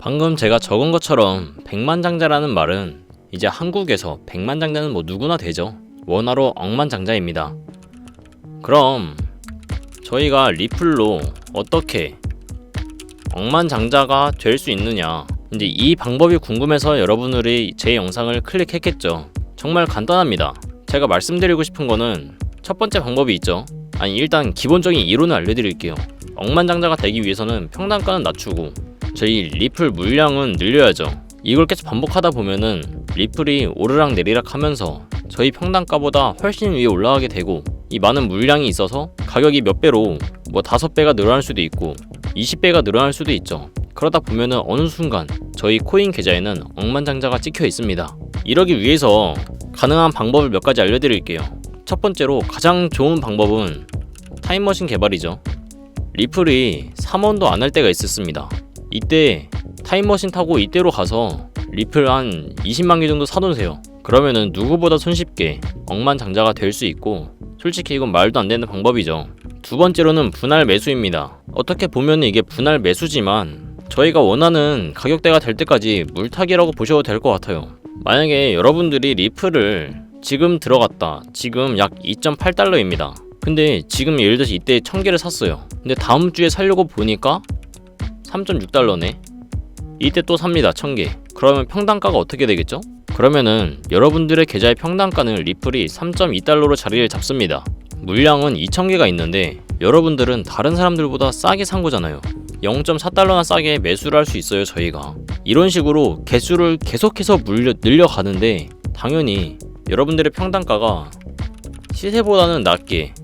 방금 제가 적은 것처럼 백만장자라는 말은 이제 한국에서 백만장자는 뭐 누구나 되죠. 원화로 억만장자입니다. 그럼 저희가 리플로 어떻게 억만장자가 될 수 있느냐 이제 이 방법이 궁금해서 여러분들이 제 영상을 클릭했겠죠. 정말 간단합니다. 제가 말씀드리고 싶은 거는 첫 번째 방법이 있죠. 아니 일단 기본적인 이론을 알려드릴게요. 억만장자가 되기 위해서는 평단가는 낮추고 저희 리플 물량은 늘려야죠. 이걸 계속 반복하다 보면은 리플이 오르락 내리락 하면서 저희 평단가보다 훨씬 위에 올라가게 되고 이 많은 물량이 있어서 가격이 몇 배로 뭐 다섯 배가 늘어날 수도 있고 20배가 늘어날 수도 있죠. 그러다 보면은 어느 순간 저희 코인 계좌에는 억만장자가 찍혀 있습니다. 이러기 위해서 가능한 방법을 몇 가지 알려드릴게요. 첫 번째로 가장 좋은 방법은 타임머신 개발이죠. 리플이 3원도 안 할 때가 있었습니다. 이때 타임머신 타고 이때로 가서 리플 한 20만 개 정도 사놓으세요. 그러면은 누구보다 손쉽게 억만장자가 될 수 있고 솔직히 이건 말도 안 되는 방법이죠. 두 번째로는 분할 매수입니다. 어떻게 보면 이게 분할 매수지만 저희가 원하는 가격대가 될 때까지 물타기라고 보셔도 될 것 같아요. 만약에 여러분들이 리플을 지금 들어갔다. 지금 약 2.8달러입니다. 근데 지금 예를 들어서 이때 1000개를 샀어요. 근데 다음 주에 살려고 보니까 3.6달러네. 이때 또 삽니다. 1000개. 그러면 평단가가 어떻게 되겠죠? 그러면은 여러분들의 계좌의 평단가는 리플이 3.2달러로 자리를 잡습니다. 물량은 2,000개가 있는데 여러분들은 다른 사람들보다 싸게 산 거잖아요. 0.4달러나 싸게 매수를 할 수 있어요, 저희가. 이런 식으로 개수를 계속해서 물려, 늘려가는데 당연히 여러분들의 평단가가 시세보다는 낮게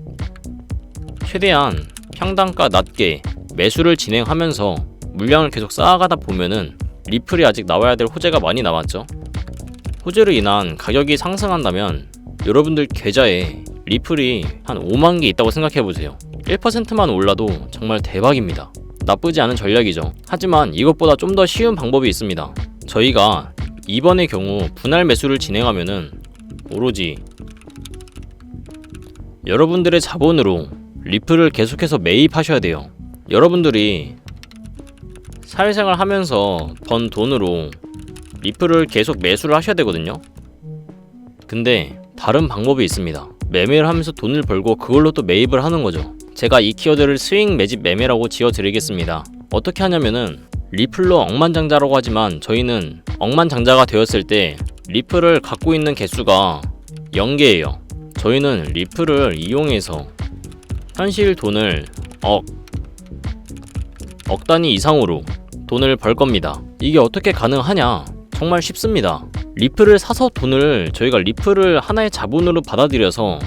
최대한 평단가 낮게 매수를 진행하면서 물량을 계속 쌓아가다 보면은 리플이 아직 나와야 될 호재가 많이 남았죠. 호재로 인한 가격이 상승한다면 여러분들 계좌에 리플이 한 5만 개 있다고 생각해 보세요. 1%만 올라도 정말 대박입니다. 나쁘지 않은 전략이죠. 하지만 이것보다 좀 더 쉬운 방법이 있습니다. 저희가 이번의 경우 분할 매수를 진행하면은 오로지 여러분들의 자본으로 리플을 계속해서 매입하셔야 돼요. 여러분들이 사회생활 하면서 번 돈으로 리플을 계속 매수를 하셔야 되거든요. 근데 다른 방법이 있습니다. 매매를 하면서 돈을 벌고 그걸로 또 매입을 하는 거죠. 제가 이 키워드를 스윙 매집 매매라고 지어드리겠습니다. 어떻게 하냐면은 리플로 억만장자라고 하지만 저희는 억만장자가 되었을 때 리플을 갖고 있는 개수가 0개예요. 저희는 리플을 이용해서 현실 돈을 억, 억 단위 이상으로 돈을 벌 겁니다. 이게 어떻게 가능하냐? 정말 쉽습니다. 리플을 사서 돈을 저희가 리플을 하나의 자본으로 받아들여서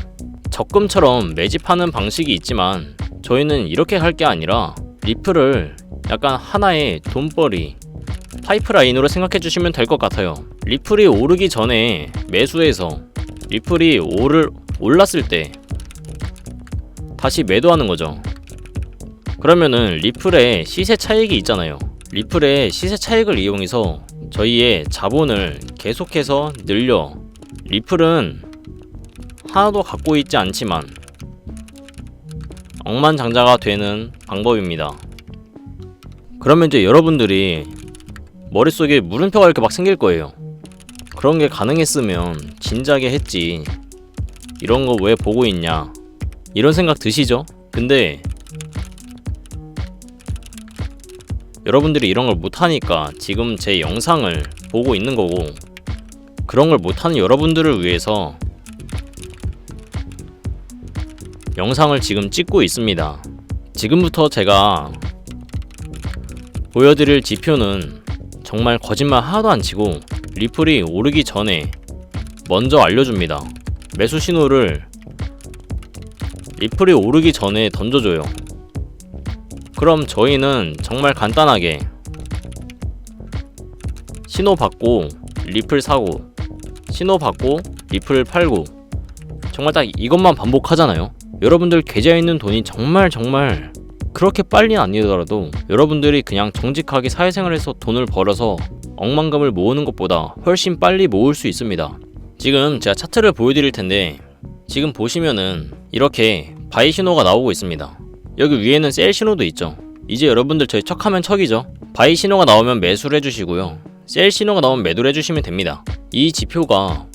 적금처럼 매집하는 방식이 있지만 저희는 이렇게 할 게 아니라 리플을 약간 하나의 돈벌이 파이프라인으로 생각해 주시면 될 것 같아요. 리플이 오르기 전에 매수해서 리플이 오를 올랐을 때 다시 매도하는 거죠. 그러면은 리플의 시세 차익이 있잖아요. 리플의 시세 차익을 이용해서 저희의 자본을 계속해서 늘려 리플은 하나도 갖고 있지 않지만 억만장자가 되는 방법입니다. 그러면 이제 여러분들이 머릿속에 물음표가 이렇게 막 생길 거예요. 그런 게 가능했으면 진작에 했지. 이런 거 왜 보고 있냐. 이런 생각 드시죠? 근데 여러분들이 이런 걸 못하니까 지금 제 영상을 보고 있는 거고 그런 걸 못하는 여러분들을 위해서 영상을 지금 찍고 있습니다. 지금부터 제가 보여드릴 지표는 정말 거짓말 하나도 안 치고 리플이 오르기 전에 먼저 알려줍니다. 매수 신호를 리플이 오르기 전에 던져줘요. 그럼 저희는 정말 간단하게 신호 받고 리플 사고 신호 받고 리플 팔고 정말 딱 이것만 반복하잖아요. 여러분들 계좌에 있는 돈이 정말 정말 그렇게 빨리 아니더라도 여러분들이 그냥 정직하게 사회생활에서 돈을 벌어서 억만금을 모으는 것보다 훨씬 빨리 모을 수 있습니다. 지금 제가 차트를 보여드릴 텐데 지금 보시면은 이렇게 바이 신호가 나오고 있습니다. 여기 위에는 셀 신호도 있죠. 이제 여러분들 저희 척하면 척이죠. 바이 신호가 나오면 매수를 해주시고요. 셀 신호가 나오면 매도를 해주시면 됩니다. 이 지표가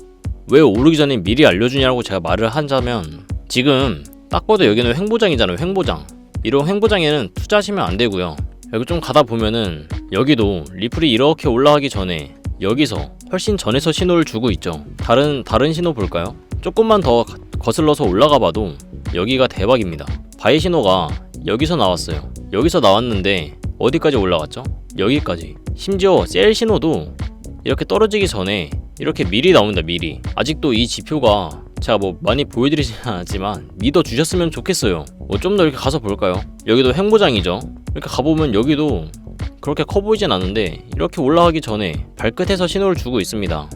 왜 오르기 전에 미리 알려주냐고 제가 말을 하자면 지금 딱 봐도 여기는 횡보장이잖아요. 횡보장. 이런 횡보장에는 투자하시면 안 되고요. 여기 좀 가다 보면은 여기도 리플이 이렇게 올라가기 전에 여기서 훨씬 전에서 신호를 주고 있죠. 다른 다른 신호 볼까요? 조금만 더 가- 거슬러서 올라가 봐도 여기가 대박입니다. 바이 신호가 여기서 나왔어요. 여기서 나왔는데 어디까지 올라갔죠? 여기까지. 심지어 셀 신호도 이렇게 떨어지기 전에 이렇게 미리 나온다 미리. 아직도 이 지표가 제가 뭐 많이 보여드리진 않았지만 믿어 주셨으면 좋겠어요. 뭐 좀 더 이렇게 가서 볼까요? 여기도 횡보장이죠. 이렇게 가보면 여기도 그렇게 커 보이진 않는데 이렇게 올라가기 전에 발끝에서 신호를 주고 있습니다.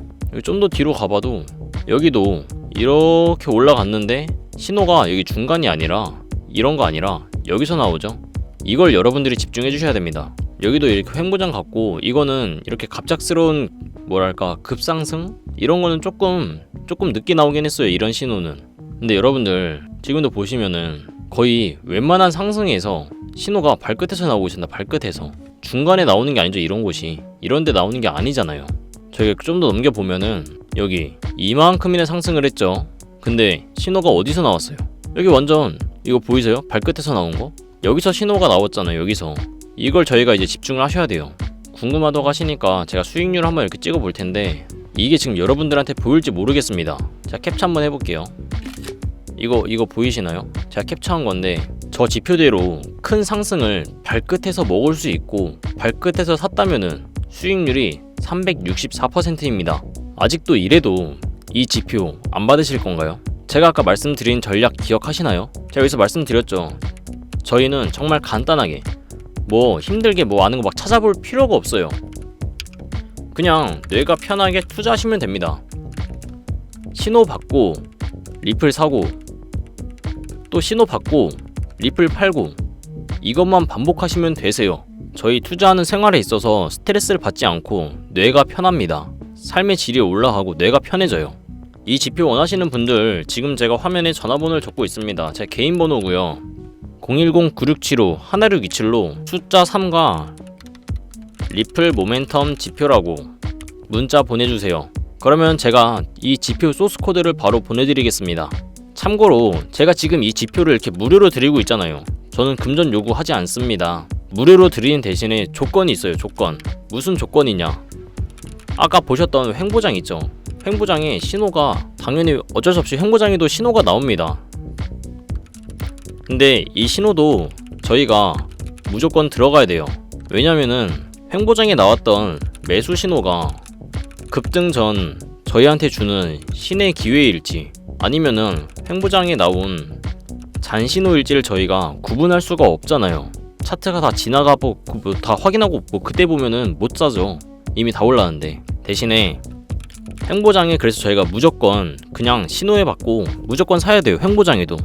좀 더 뒤로 가봐도 여기도 이렇게 올라갔는데 신호가 여기 중간이 아니라 이런 거 아니라 여기서 나오죠. 이걸 여러분들이 집중해 주셔야 됩니다. 여기도 이렇게 횡보장 같고 이거는 이렇게 갑작스러운 뭐랄까 급상승 이런 거는 조금 조금 늦게 나오긴 했어요. 이런 신호는. 근데 여러분들 지금도 보시면은 거의 웬만한 상승에서 신호가 발끝에서 나오고 있습니다. 발끝에서 중간에 나오는 게 아니죠. 이런 곳이 이런 데 나오는 게 아니잖아요. 저희가 좀 더 넘겨 보면은 여기 이만큼이나 상승을 했죠. 근데 신호가 어디서 나왔어요? 여기 완전 이거 보이세요? 발끝에서 나온 거? 여기서 신호가 나왔잖아요. 여기서 이걸 저희가 이제 집중을 하셔야 돼요. 궁금하다고 하시니까 제가 수익률 한번 이렇게 찍어 볼 텐데 이게 지금 여러분들한테 보일지 모르겠습니다. 자 캡처 한번 해볼게요. 이거 이거 보이시나요? 제가 캡처한 건데 저 지표대로 큰 상승을 발끝에서 먹을 수 있고 발끝에서 샀다면은 수익률이 364%입니다. 아직도 이래도 이 지표 안 받으실 건가요? 제가 아까 말씀드린 전략 기억하시나요? 제가 여기서 말씀드렸죠. 저희는 정말 간단하게 뭐 힘들게 뭐 아는 거 막 찾아볼 필요가 없어요. 그냥 뇌가 편하게 투자하시면 됩니다. 신호 받고 리플 사고 또 신호 받고 리플 팔고 이것만 반복하시면 되세요. 저희 투자하는 생활에 있어서 스트레스를 받지 않고 뇌가 편합니다. 삶의 질이 올라가고 뇌가 편해져요. 이 지표 원하시는 분들 지금 제가 화면에 전화번호를 적고 있습니다. 제 개인 번호고요. 010-9675-1627로 숫자 3과 리플 모멘텀 지표라고 문자 보내주세요. 그러면 제가 이 지표 소스 코드를 바로 보내드리겠습니다. 참고로 제가 지금 이 지표를 이렇게 무료로 드리고 있잖아요. 저는 금전 요구하지 않습니다. 무료로 드리는 대신에 조건이 있어요. 조건. 무슨 조건이냐? 아까 보셨던 횡보장 있죠? 횡보장에 신호가 당연히 어쩔 수 없이 횡보장에도 신호가 나옵니다. 근데 이 신호도 저희가 무조건 들어가야 돼요. 왜냐면은 횡보장에 나왔던 매수 신호가 급등 전 저희한테 주는 신의 기회일지 아니면은 횡보장에 나온 잔신호일지를 저희가 구분할 수가 없잖아요. 차트가 다 지나가고 그뭐다 확인하고 뭐 그때 보면은 못 사죠. 이미 다 올라왔는데 대신에 횡보장에 그래서 저희가 무조건 그냥 신호에 받고 무조건 사야 돼요. 횡보장에도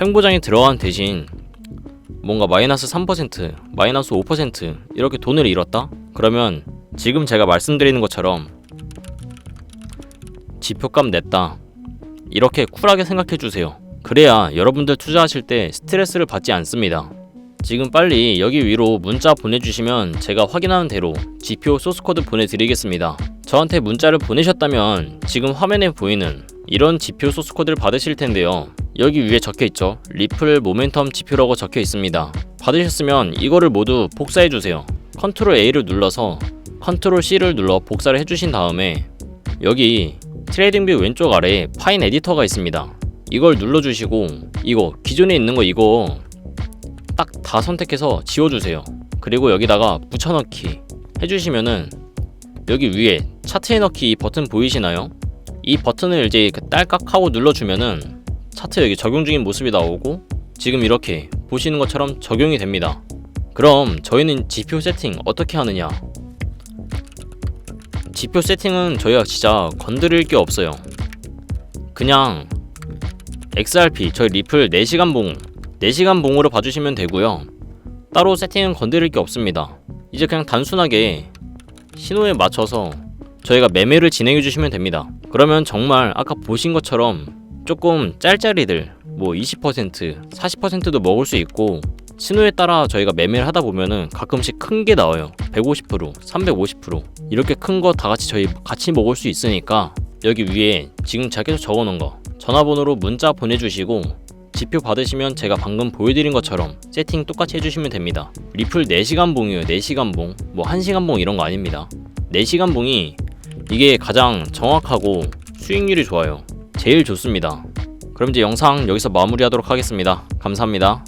횡보장에 들어간 대신 뭔가 마이너스 3%, 마이너스 5% 이렇게 돈을 잃었다? 그러면 지금 제가 말씀드리는 것처럼 지표값 냈다. 이렇게 쿨하게 생각해 주세요. 그래야 여러분들 투자하실 때 스트레스를 받지 않습니다. 지금 빨리 여기 위로 문자 보내주시면 제가 확인하는 대로 지표 소스코드 보내드리겠습니다. 저한테 문자를 보내셨다면 지금 화면에 보이는 이런 지표 소스코드를 받으실 텐데요. 여기 위에 적혀 있죠. 리플 모멘텀 지표라고 적혀 있습니다. 받으셨으면 이거를 모두 복사해 주세요. 컨트롤 A를 눌러서 컨트롤 C를 눌러 복사를 해주신 다음에 여기 트레이딩 뷰 왼쪽 아래에 파인 에디터가 있습니다. 이걸 눌러주시고 이거 기존에 있는 거 이거 딱 다 선택해서 지워주세요. 그리고 여기다가 붙여넣기 해주시면은 여기 위에 차트에 넣기 이 버튼 보이시나요? 이 버튼을 이제 딸깍 하고 눌러주면은 차트 여기 적용 중인 모습이 나오고 지금 이렇게 보시는 것처럼 적용이 됩니다. 그럼 저희는 지표 세팅 어떻게 하느냐? 지표 세팅은 저희가 진짜 건드릴 게 없어요. 그냥 XRP 저희 리플 4시간 봉 4시간 봉으로 봐주시면 되고요. 따로 세팅은 건드릴 게 없습니다. 이제 그냥 단순하게 신호에 맞춰서 저희가 매매를 진행해 주시면 됩니다. 그러면 정말 아까 보신 것처럼 조금 짤짤이들 뭐 20%, 40%도 먹을 수 있고 신호에 따라 저희가 매매를 하다 보면은 가끔씩 큰 게 나와요 150% 350% 이렇게 큰 거 다 같이 저희 같이 먹을 수 있으니까 여기 위에 지금 제가 계속 적어 놓은 거 전화번호로 문자 보내주시고 지표 받으시면 제가 방금 보여드린 것처럼 세팅 똑같이 해주시면 됩니다. 리플 4시간 봉이에요. 4시간 봉 뭐 1시간 봉 이런 거 아닙니다. 4시간 봉이 이게 가장 정확하고 수익률이 좋아요. 제일 좋습니다. 그럼 이제 영상 여기서 마무리하도록 하겠습니다. 감사합니다